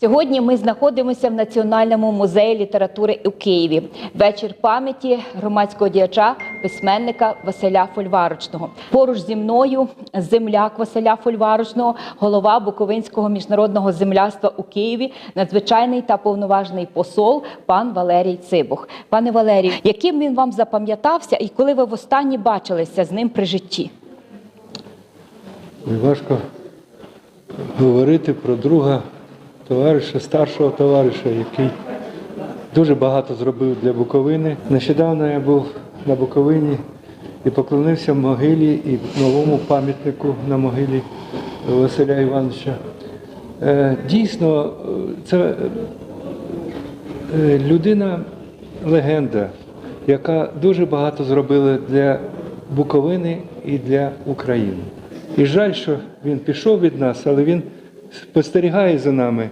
Сьогодні ми знаходимося в Національному музеї літератури у Києві. Вечір пам'яті громадського діяча, письменника Василя Фольварочного. Поруч зі мною земляк Василя Фольварочного, голова Буковинського міжнародного земляства у Києві, надзвичайний та повноважний посол пан Валерій Цибух. Пане Валерію, яким він вам запам'ятався і коли ви востаннє бачилися з ним при житті? Важко говорити про друга товариша, старшого товариша, який дуже багато зробив для Буковини. Нещодавно я був на Буковині і поклонився могилі і новому пам'ятнику на могилі Василя Івановича. Е, Дійсно, е, це е, людина легенда, яка дуже багато зробила для Буковини і для України. І жаль, що він пішов від нас, але він спостерігає за нами